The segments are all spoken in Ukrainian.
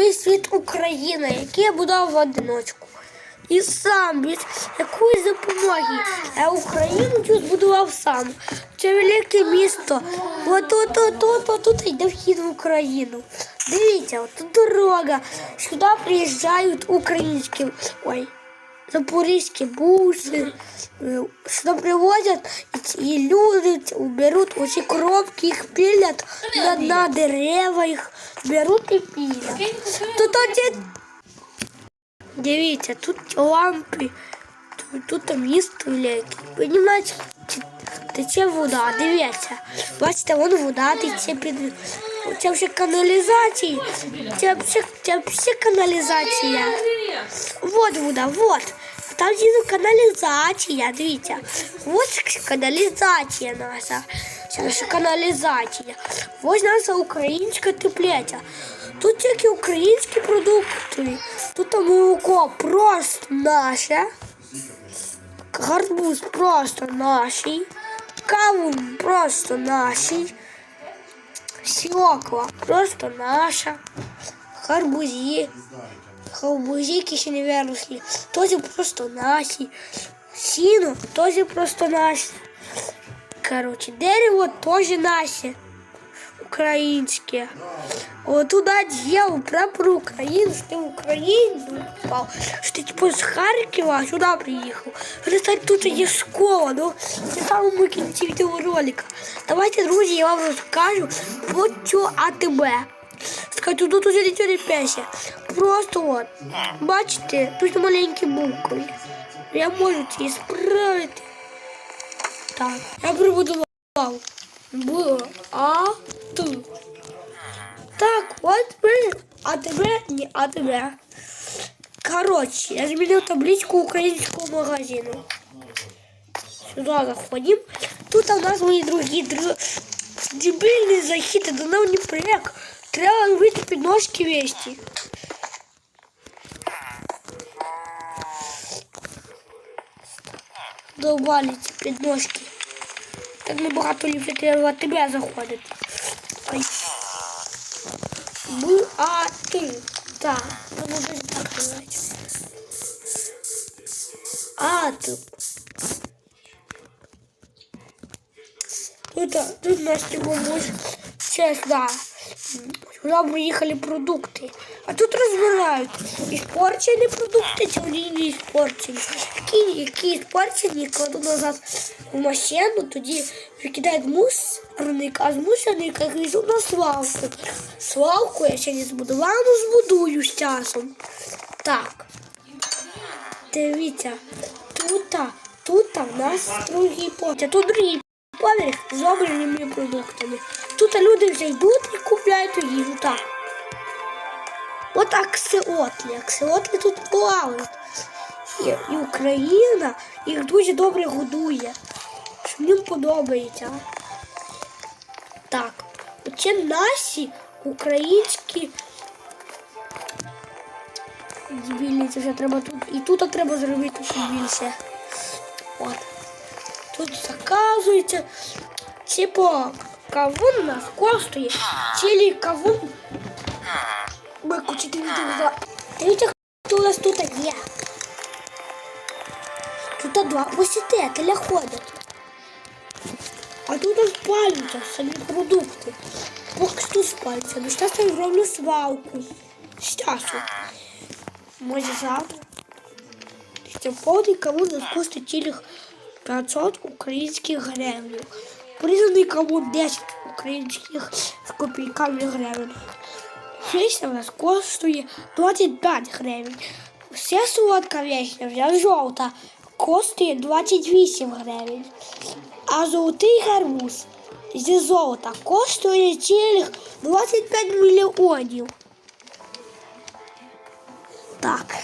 новий світ України, який я будував в одиночку. І сам без якоїсь допомоги. А Україну тут будував сам. Це велике місто. От от от от тут йде вхід в Україну. Дивіться, от тут дорога. Сюди приїжджають українські. Ой. Запорізькі буси, е, сюди привозять і ці- і люди ці беруть усі коробки, їх пілять на, на дерева, їх беруть і пілять. Тут оці... Дивіться, тут лампи, тут, тут місто велике. Понімаєте, ті- тече вода, дивіться. Бачите, вон вода тече під. Це вже каналізація. Це вже, це вже каналізація. Вот вода, вот. Там знизу каналізація, дивіться. Ось каналізація наша. Це наша каналізація. Ось наша українська теплиця. Тут тільки українські продукти. Тут молоко просто наше. Гарбуз просто наший. Кавун просто наший. Свекла просто наша. Гарбузі. Гарбузики ще не виросли. Тоже просто наші. Сіно тоже просто наше. Короче, дерево тоже наше. Українське. Вот туда делал прапор Украины, что ты в Украине попал, что ты типа с Харькова сюда приехал. Представь, тут є школа, ну, це в самому кінці відеоролика. Давайте, друзі, я вам розкажу про що АТБ. Скажу, тут уже нічого не пише. Просто от, бачите, тут маленькі букви. Я можу ці справити. Так, я прибудував. Б, А, Т. Так, от ми, а тебе, не а тебе. Короче, я змінив табличку українського магазину. Сюди заходимо. Тут у нас мої другі др... дебільний захід, до нам не проєкт. Треба робити підножки вещи. Довбали ці підножки. Так набагато ліпше треба тебе заходити. Ой. Бу, а ти. Так, ну буде так називати. А ти. Тут, тут наш бабусь ще сюди. Сюди приїхали продукти. А тут розбирають. Іспорчені продукти, чи вони не іспорчені. Які, які іспорчені, кладуть назад в машину, тоді викидають мусорник, а з мусорника везуть на свалку. Свалку я ще не збудувала, але збудую з часом. Так. Дивіться, тут, тут в нас другий поверх. Тут другий поверх з обраними продуктами. Тут люди вже йдуть і купляють їжу. Так. От аксіотлі. Аксіотлі тут плавають. І, і Україна їх дуже добре годує. Що їм подобається. Так. Оце наші українські. Дебільні, вже треба тут. І тут треба зробити тут більше. От. Тут заказується. Типу, кавун у нас коштує. Цілий кавун. Бику, чи ти відео. Дивіться, хто у нас тут є. Тут два посетителя ходять. А тут спалюються самі продукти. Поки що спалюються. Ну, зараз я зроблю свалку. З часу. Може завтра. Це повний кавун у нас коштує цілих 500 українських гривень. Порізаний кавун 10 українських з копійками гривень. Вишня у нас коштує 25 гривень. Вся солодка вишня, вже жовта, коштує 28 гривень. А золотий гарбуз зі золота коштує цілих 25 мільйонів. Так.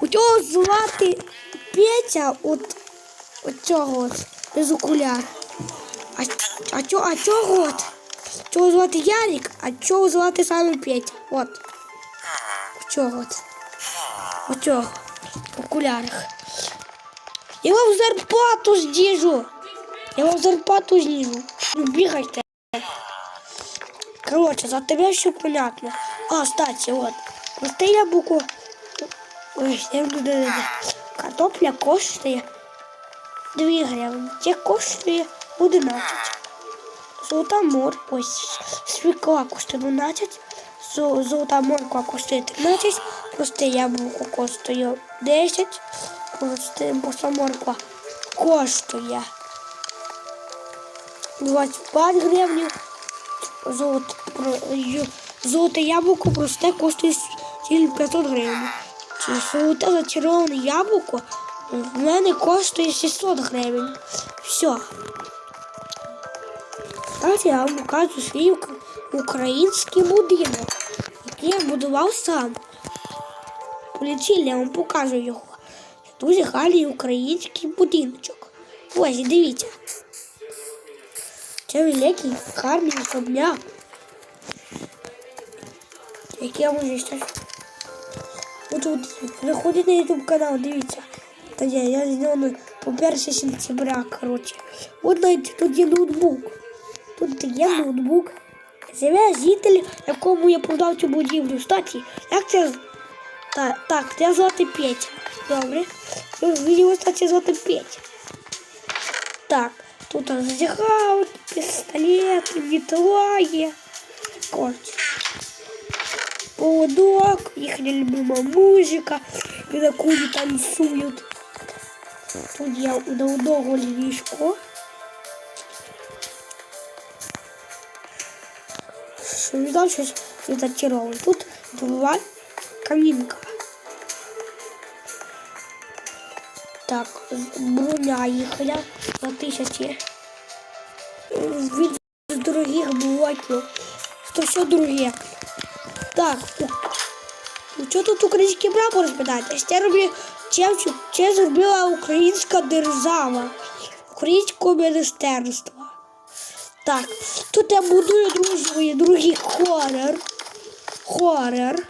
У цього звати Петя от, от цього без окуляр. А, а, чо, а цього от? Цього звати Ярик, а цього звати саме Петя. От. Цього от. У цього. В окулярах. Я вам зарплату знижу. Я вам зарплату знижу. Ну, бігайте. Короче, за тебе все понятно. А, кстати, вот. Просте яблуко. Ой, я буду. Картопля коштує 2 гривні. Це коштує 11. Золота морква, свікла коштує 12. зо- Золота морква коштує 13. Просте яблуко коштує 10. Просте проста морква коштує 25 гривень. Золото, про- золоте яблуко просте коштує тільки 500 гривень. Золоте зачароване яблуко в мене коштує 600 гривень. Все. Зараз я вам покажу свій ук- український будинок, який я будував сам. Полетіли, я вам покажу його. Дуже гарний український будиночок. Ось, дивіться. Це великий гарний особняк. Який я можу ще. От от заходить на YouTube канал, дивіться. Та я, я зроблю по 1 сентября, коротше. От навіть тут є ноутбук. Тут є ноутбук. Живе житель, якому я продав цю будівлю. Кстати, як це? Так, так, це звати Петя. Добре. Його, кстати, звати Петя. Так, тут роздягають, пістолети, метла. Коротше. Поводок, їхня любима музика, на кулі танцюють. Тут я удовго ліжко. Що знав, щось зачароване. Тут два камінка. Так, броня їхня на тисячі. Від з дорогих блоків. То все друге. Так, ну що тут український прапор спитати? Це роблю це, це зробила українська держава, українське міністерство. Так, тут я будую мої, другий хорор. Хорор.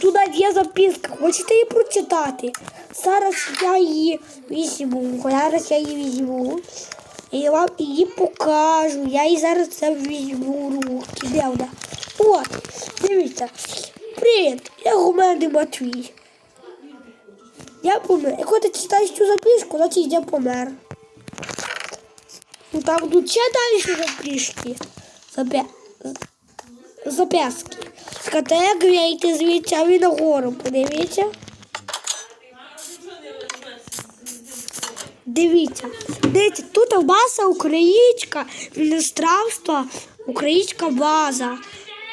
Тут є записка. Хочете її прочитати? Зараз я її візьму. Зараз я її візьму. І вам її покажу. Я її зараз це візьму руки. Де вона? От, дивіться. Привіт, я Гуменди Матвій. Я помер. Якщо ти читаєш цю записку, значить я помер. Ну там тут ще далі записки. Запя... Записки. Скатає грейте звідси, а ви нагору подивіться. Дивіться, дивіться, тут база українська, міністерство, українська база.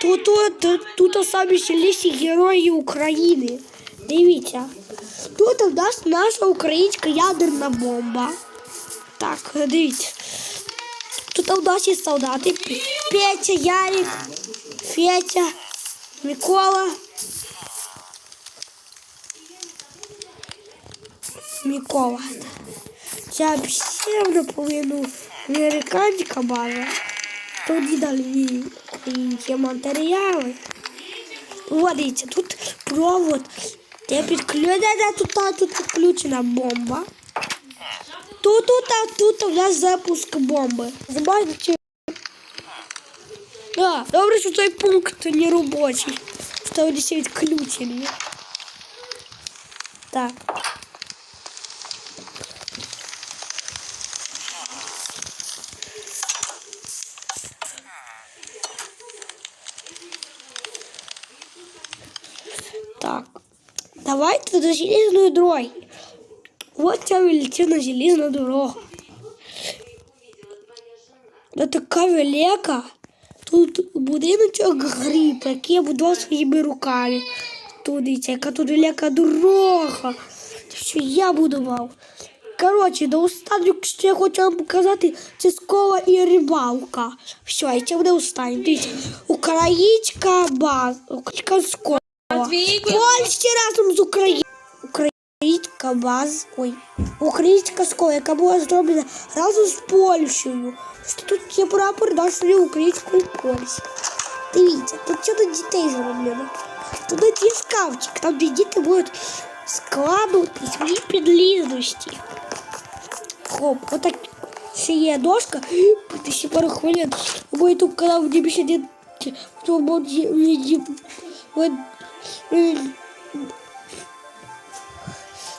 Тут, тут, тут самі сильніші герої України. Дивіться. Тут у нас наша українська ядерна бомба. Так, дивіться. Тут у нас є солдати. П- Петя, Ярик, Фетя, Микола. Микола. Це всі наполовину американська база. Тоді далі українські матеріали. От, дивіться, тут провод. Де підключена, тут, тут підключена бомба. Тут, тут, а тут у нас запуск бомби. Забачите. А, добре, що цей пункт не робочий. Що вони всі відключені. Так. Так. Давайте до железної дороги. Вот я вилетів на железну дорогу. Вона така велика. Тут будиночок гриб, який я будував своїми руками. Тут дивіться, яка тут велика дорога. Це що я будував. Коротше, до останнього, що я хочу вам показати, це скова і рибалка. Все, і це буде останнє. Дивіться, українська база, українська скова. Матвійко. Польща разом з Україною. Українська база, ой, українська школа, яка була зроблена разом з Польщею. Що тут є прапор нашої української Польщі. Дивіться, тут все до дітей зроблено. Тут є скавчик, там де діти будуть складувати свої підлізності. Хоп, отак ще є дошка. Ти ще пару хвилин. Мой ютуб канал буде більше свободі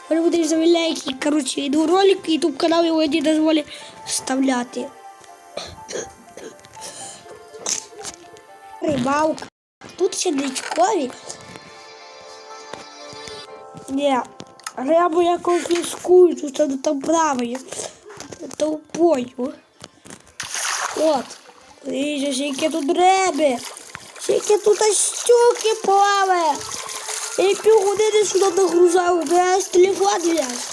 Вони будуть завіляйки, коротше, йду ролик, ютуб канал його не дозволить вставляти. Рибалка. Тут ще дичкові. Ні, рибу я конфіскую, тут там, там правою. Толпою. От. Видиш, які тут риби. Скільки тут щуки плаває. Я півгодини сюди нагружав, весь телефон весь.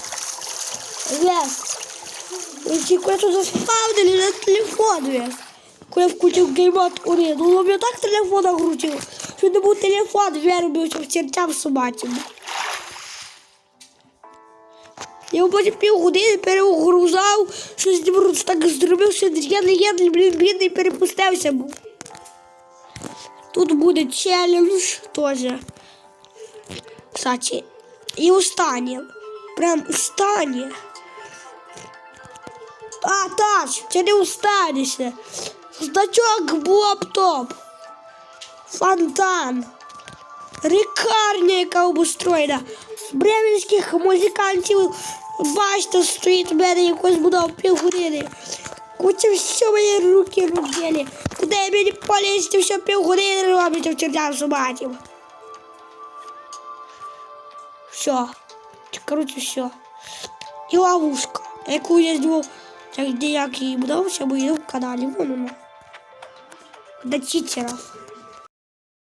Весь. І коли тут заспавнили на телефон весь. Коли я включив геймат один, ну мене так телефон нагрузив, що не був телефон виробився в чертям собачим. Я потім півгодини перегрузав, що з ним так зробив, що я єдний, блін, бідний перепустився був. Тут буде челлендж теж. Кстати, і останнє. Прям останнє. А, тач, це не останешся. Значок Боб-Топ. Фонтан. Рікарня, яка обустроєна. З бременських музикантів бачите, стоїть у мене якось будав півгодини. Куча все мої руки робили. Куди мені полізти, все півгодини робите в чердях собаків. Все. Короче, все. І ловушка, яку я знімав, як деякий будувався, бо йду в каналі. Вон вона. До читерів.